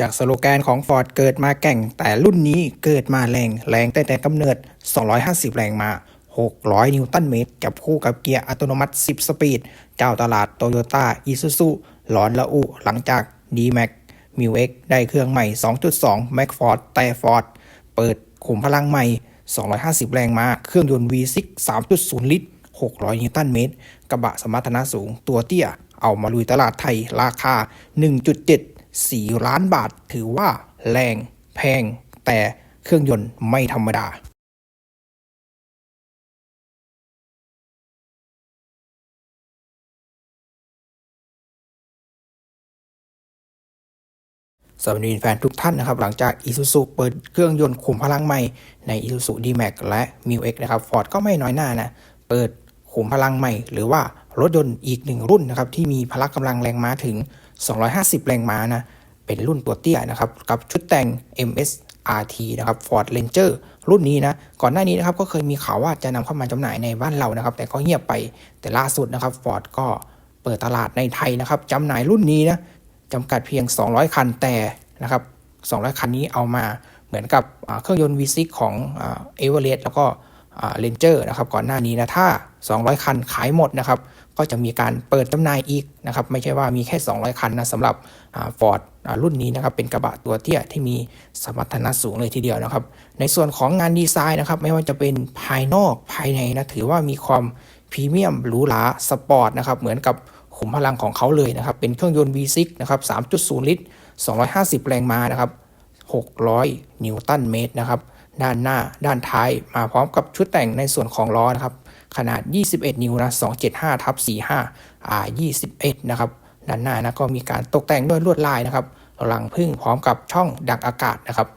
จากสโลแกนของ Ford เกิดมาแก่ง แต่รุ่นนี้เกิดมาแรง แรงแตั้งแต่กำเนิด 250 แรงมา 600 นิวตันเมตร จับคู่กับเกียร์อัตโนมัติ 10 สปีด เจ้าตลาดโตโยต้าอีซูซูหลอนละอุ หลังจาก D-Max m u X ได้เครื่องใหม่ 2.2 Mac Ford แต่ Ford เปิดขุมพลังใหม่ 250 แรงมา เครื่องยนต์ V6 3.0 ลิตร 600 นิวตันเมตร กระบะสมรรถนะสูง ตัวเตี้ย เอามาลุยตลาดไทย ราคา 1.7 4 ล้านบาทถือว่าแรงแพง แต่เครื่องยนต์ไม่ธรรมดาสวัสดีแฟนทุกท่านนะครับ หลังจาก Isuzu เปิดเครื่องยนต์ขุมพลังใหม่ใน Isuzu D-Max และ m u X นะครับ Ford ก็ไม่น้อยหน้านะ เปิดขุมพลังใหม่ หรือว่า รถยนต์อีกหนึ่งรุ่นนะครับที่มีพละกำลังแรงม้าถึง 250 แรงม้านะเป็นรุ่นตัวเตี้ยนะครับกับชุดแต่ง MS RT นะครับ Ford Ranger รุ่นนี้นะก่อนหน้านี้นะครับก็เคยมีข่าวว่าจะนำเข้ามาจำหน่ายในบ้านเรานะครับ แต่ก็เงียบไปแต่ล่าสุดนะครับ Ford ก็เปิดตลาดในไทยนะครับจำหน่ายรุ่นนี้นะจำกัดเพียง 200 คันแต่นะครับ200 คันนี้เอามาเหมือนกับเครื่องยนต์ V6 ของเอเวอเรสต์แล้วก็ เรนเจอร์นะครับก่อนหน้านี้นะถ้า 200 คันขายหมดนะครับก็จะมีการเปิดจำหน่ายอีกนะครับไม่ใช่ว่ามีแค่ 200 คันนะสำหรับฟอร์ดรุ่นนี้นะครับเป็นกระบะตัวเตี้ยที่มีสมรรถนะสูงเลยทีเดียวนะครับ ในส่วนของงานดีไซน์นะครับไม่ว่าจะเป็นภายนอกภายในนะถือว่ามีความพรีเมียมหรูหราสปอร์ตนะครับเหมือนกับขุมพลังของเขาเลยนะครับเป็นเครื่องยนต์ V6 นะครับ3.0 ลิตร 250 แรงม้านะครับ600 นิวตันเมตรนะครับ ด้านหน้า ด้านท้าย มาพร้อมกับชุดแต่งในส่วนของล้อนะครับ ขนาด 21 นิ้วนะ275ทับ45 R 21นะครับ ด้านหน้านะก็มีการตกแต่งด้วยลวดลายนะครับหลังพึ่งพร้อมกับช่องดักอากาศนะครับ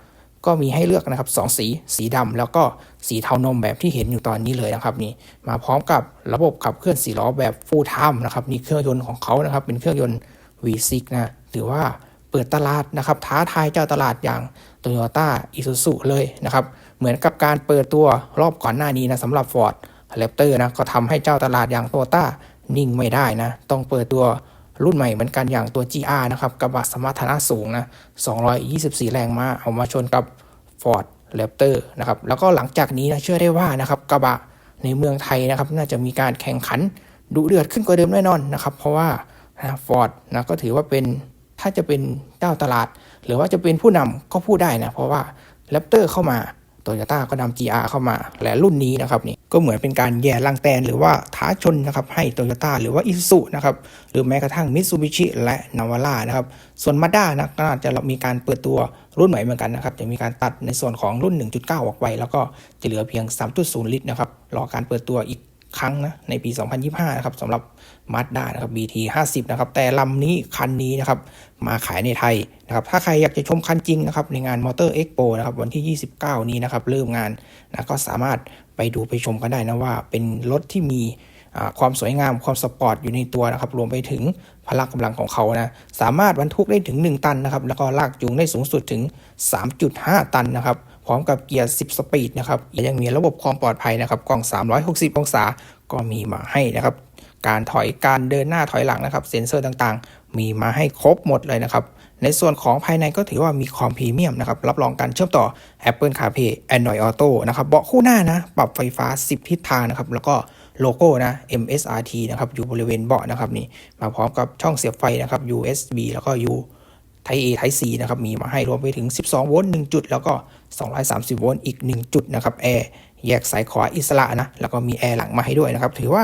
ก็มีให้เลือกนะครับสองสี สีดำแล้วก็สีเทานมแบบที่เห็นอยู่ตอนนี้เลยนะครับนี่ มาพร้อมกับระบบขับเคลื่อนสีล้อแบบ full time นะครับนี่เครื่องยนต์ของเขานะครับ เป็นเครื่องยนต์ V6 นะ ถือว่าเปิดตลาดนะครับ ท้าทายเจ้าตลาดอย่าง Toyota Isuzu เลยนะครับ เหมือนกับการเปิดตัวรอบก่อนหน้านี้นะสำหรับ Ford Raptor นะก็ทำให้เจ้าตลาดอย่าง Toyota นิ่งไม่ได้นะ ต้องเปิดตัวรุ่นใหม่เหมือนกันอย่างตัว GR นะครับกระบะสมรรถนะสูงนะ 224 แรงม้าเอามาชนกับ Ford Raptor นะครับแล้วก็หลังจากนี้นะเชื่อได้ว่านะครับกระบะในเมืองไทยนะครับน่าจะมีการแข่งขันดุเดือดขึ้นกว่าเดิมแน่นอนนะครับ เพราะว่าฟอร์ดนะก็ถือว่าเป็นถ้าจะเป็นเจ้าตลาด หรือว่าจะเป็นผู้นำก็พูดได้นะ เพราะว่า Raptor เข้ามาโตโยต้าก็นำ GR เข้ามา และรุ่นนี้นะครับนี่ก็เหมือนเป็นการแย่ลังแตนหรือว่าท้าชนนะครับให้โตโยต้าหรือว่าอิสุนะครับหรือแม้กระทั่งมิตซูบิชิและนาวาร่านะครับส่วนมาด้านะก็อาจจะมีการเปิดตัวรุ่นใหม่เหมือนกันนะครับจะมีการตัดในส่วนของรุ่น 1.9 ออกไป แล้วก็จะเหลือเพียง 3.0 ลิตรนะครับรอการเปิดตัวอีก ครั้งนะในปี 2025 นะครับสำหรับมาด้านะครับ BT 50 นะครับ แต่ลำนี้คันนี้นะครับ มาขายในไทยนะครับ ถ้าใครอยากจะชมคันจริงนะครับ ในงาน Motor Expo นะครับ วันที่ 29 นี้นะครับ เริ่มงานนะก็สามารถไปดูไปชมกันได้นะว่าเป็นรถที่มีความสวยงามความสปอร์ตอยู่ในตัวนะครับ รวมไปถึงพละกำลังของเขานะ สามารถบรรทุกได้ถึง 1 ตันนะครับ แล้วก็ลากจูงได้สูงสุดถึง 3.5 ตันนะครับ พร้อมกับเกียร์ 10 สปีดนะครับยังมีระบบความปลอดภัยนะครับกล้อง 360 องศาก็มีมาให้นะครับ การถอยการเดินหน้าถอยหลังนะครับเซ็นเซอร์ต่างๆ มีมาให้ครบหมดเลยนะครับ ในส่วนของภายในก็ถือว่ามีความพรีเมียมนะครับ รับรองการเชื่อมต่อ Apple CarPlay Android Auto นะครับเบาะคู่หน้านะ ปรับไฟฟ้า 10 ทิศทางนะครับ แล้วก็โลโก้นะ MSRT นะครับ อยู่บริเวณเบาะนะครับนี่มาพร้อมกับช่องเสียบไฟนะครับ USB แล้วก็ U ไท A ไท C นะครับมีมาให้รวมไปถึง 12 โวลต์1จุด แล้วก็ 230 โวลต์อีก 1 จุดนะครับแอร์แยกสายขวาอิสระนะ แล้วก็มีแอร์หลังมาให้ด้วยนะครับ ถือว่า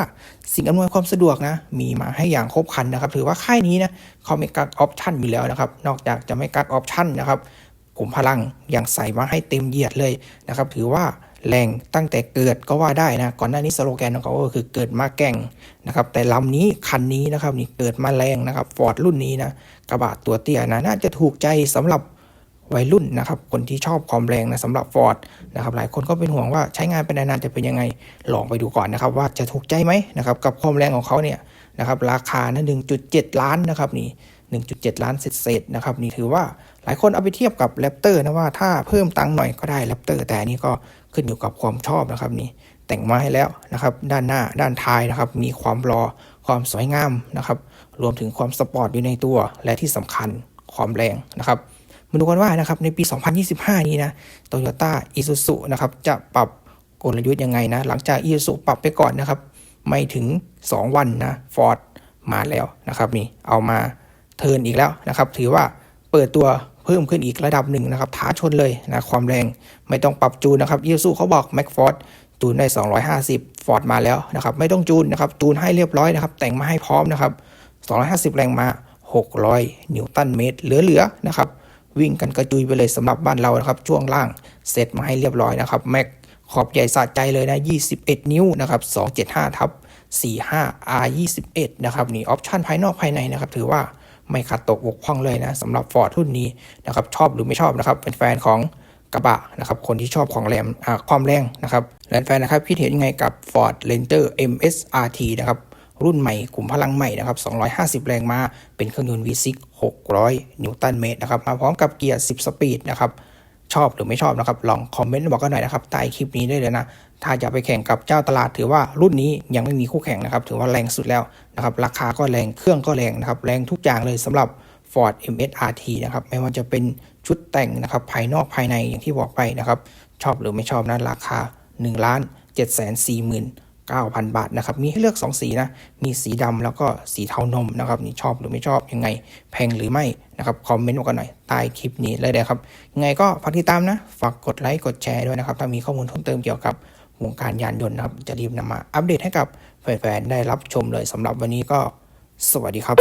สิ่งอำนวยความสะดวกนะ มีมาให้อย่างครบครันนะครับ ถือว่าค่ายนี้นะเขาไม่กักออปชั่นอยู่แล้วนะครับ นอกจากจะไม่กักออปชั่นนะครับผมพลังอยังใส่มาให้เต็มเหยียดเลยนะครับ ถือว่า แรงตั้งแต่เกิดก็ว่าได้นะก่อนหน้านี้สโลแกนของเขาก็คือเกิดมาแก่งนะครับแต่ลำนี้คันนี้นะครับนี่เกิดมาแรงนะครับฟอร์ดรุ่นนี้นะกระบะตัวเตี้ยนะน่าจะถูกใจสำหรับวัยรุ่นนะครับคนที่ชอบความแรงนะสำหรับ Ford นะครับหลายคนก็เป็นห่วงว่าใช้งานไปนานๆจะเป็นยังไงลองไปดูก่อนนะครับว่าจะถูกใจไหมนะครับกับความแรงของเขาเนี่ยนะครับราคานะ1.7 ล้านนะครับนี่1.7 ล้านเศษๆนะครับนี่ถือว่าหลายคนเอาไปเทียบกับแรปเตอร์นะว่าถ้าเพิ่มตังค์หน่อยก็ได้แรปเตอร์แต่นี่ก็ ขึ้นอยู่กับความชอบนะครับนี่แต่งมาให้แล้วนะครับ ด้านหน้าด้านท้ายนะครับ มีความรอความสวยงามนะครับ รวมถึงความสปอร์ตอยู่ในตัว และที่สำคัญความแรงนะครับมาดูกันว่านะครับในปี 2025 นี้นะโตโยต้าอิซูซุนะครับจะปรับกลยุทธ์ยังไงนะ หลังจากอิซูซุปรับไปก่อนนะครับ ไม่ถึง 2 วันนะฟอร์ดมาแล้วนะครับนี่เอามาเทิร์นอีกแล้วนะครับ ถือว่าเปิดตัว พิ่มขึ้นอีกระดับหนึ่งนะครับท้าชนเลยนะความแรงไม่ต้องปรับจูนนะครับอิซูเขาบอกแม็กฟอร์ดจูนได้ 250 ฟอร์ดมาแล้วนะครับไม่ต้องจูนนะครับจูนให้เรียบร้อยนะครับแต่งมาให้พร้อมนะครับ 250 แรงมา 600 นิวตันเมตรเหลือๆนะครับวิ่งกันกระจุยไปเลยสำหรับบ้านเรานะครับช่วงล่างเสร็จมาให้เรียบร้อยนะครับแม็กขอบใหญ่สะใจเลยนะ 21 นิ้วนะครับ275ทับ45 R 21 นะครับนี่ออปชันภายนอกภายในนะครับถือว่า ไม่ขาดตกบกพร่องเลยนะสำหรับฟอร์ดรุ่นนี้นะครับชอบหรือไม่ชอบนะครับเป็นแฟนของกระบะนะครับคนที่ชอบของแรงอ่าความแรงนะครับและแฟนนะครับคิดเห็นยังไงกับ Ford Ranger MSRT นะครับรุ่นใหม่กลุ่มพลังใหม่นะครับ 250 แรงมาเป็นเครื่องยนต์ V6 600 นิวตันเมตรนะครับ มาพร้อมกับเกียร์ 10 สปีดนะครับ ชอบหรือไม่ชอบนะครับ ลองคอมเมนต์บอกกันหน่อยนะครับใต้คลิปนี้ได้เลยนะ ถ้าจะไปแข่งกับเจ้าตลาด ถือว่ารุ่นนี้ยังไม่มีคู่แข่งนะครับ ถือว่าแรงสุดแล้วนะครับ ราคาก็แรง เครื่องก็แรงนะครับ แรงทุกอย่างเลยสำหรับ Ford MSRT นะครับ ไม่ว่าจะเป็นชุดแต่งนะครับ ภายนอกภายในอย่างที่บอกไปนะครับ ชอบหรือไม่ชอบนะ ราคา1ล้าน7 4 0 0 0 9,000 บาทนะครับ มีให้เลือก 2 สีนะ มีสีดำแล้วก็สีเทานมนะครับ นี่ชอบหรือไม่ชอบยังไง แพงหรือไม่นะครับ คอมเมนต์มากันหน่อยใต้คลิปนี้เลยนะครับ ยังไงก็ฝากติดตามนะ ฝากกดไลค์ กดแชร์ด้วยนะครับ ถ้ามีข้อมูลเพิ่มเติมเกี่ยวกับวงการยานยนต์นะครับ จะรีบนำมาอัปเดตให้กับแฟนๆ ได้รับชมเลยสำหรับวันนี้ก็ สวัสดีครับ